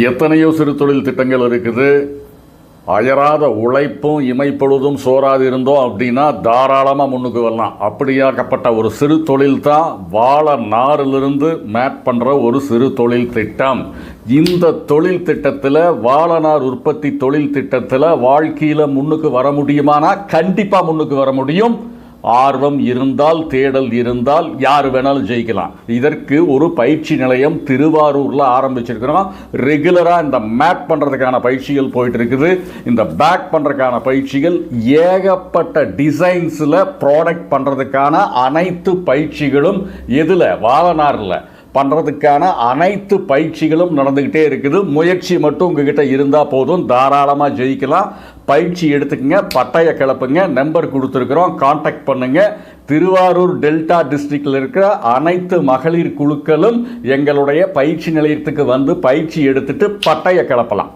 எத்தனையோ சிறு தொழில் திட்டங்கள் இருக்குது. அயராத உழைப்பும் இமைப்பொழுதும் சோறாது இருந்தோம் அப்படின்னா தாராளமாக முன்னுக்கு வரலாம். அப்படியாக்கப்பட்ட ஒரு சிறு தொழில் தான் வாழ நாரிலிருந்து மேட் பண்ணுற ஒரு சிறு தொழில் திட்டம். இந்த தொழில் திட்டத்தில் வாழநார் உற்பத்தி தொழில் திட்டத்தில் வாழ்க்கையில் முன்னுக்கு வர முடியுமானா? கண்டிப்பாக முன்னுக்கு வர முடியும். ஆர்வம் இருந்தால் தேடல் இருந்தால் யார் வேணாலும் ஜெயிக்கலாம். இதற்கு ஒரு பயிற்சி நிலையம் திருவாரூரில் ஆரம்பிச்சிருக்கிறோம். ரெகுலராக இந்த மேப் பண்ணுறதுக்கான பயிற்சிகள் போயிட்டு இருக்குது இந்த பேக் பண்ணுறதுக்கான பயிற்சிகள் ஏகப்பட்ட டிசைன்ஸில் ப்ராடக்ட் பண்ணுறதுக்கான அனைத்து பயிற்சிகளும் எதில்? வாழனாரில். பண்ணுறதுக்கான அனைத்து பயிற்சிகளும் நடந்துக்கிட்டே இருக்குது. முயற்சி மட்டும் உங்ககிட்ட இருந்தால் போதும். தாராளமாக ஜெயிக்கலாம். பயிற்சி எடுத்துக்கங்க பட்டய கிளப்புங்க நம்பர் கொடுத்துருக்குறோம் காண்டாக்ட் பண்ணுங்கள் திருவாரூர் டெல்டா டிஸ்ட்ரிக்டில் இருக்கிற அனைத்து மகளிர் குழுக்களும் எங்களுடைய பயிற்சி நிலையத்துக்கு வந்து பயிற்சி எடுத்துட்டு பட்டய கிளப்பலாம்.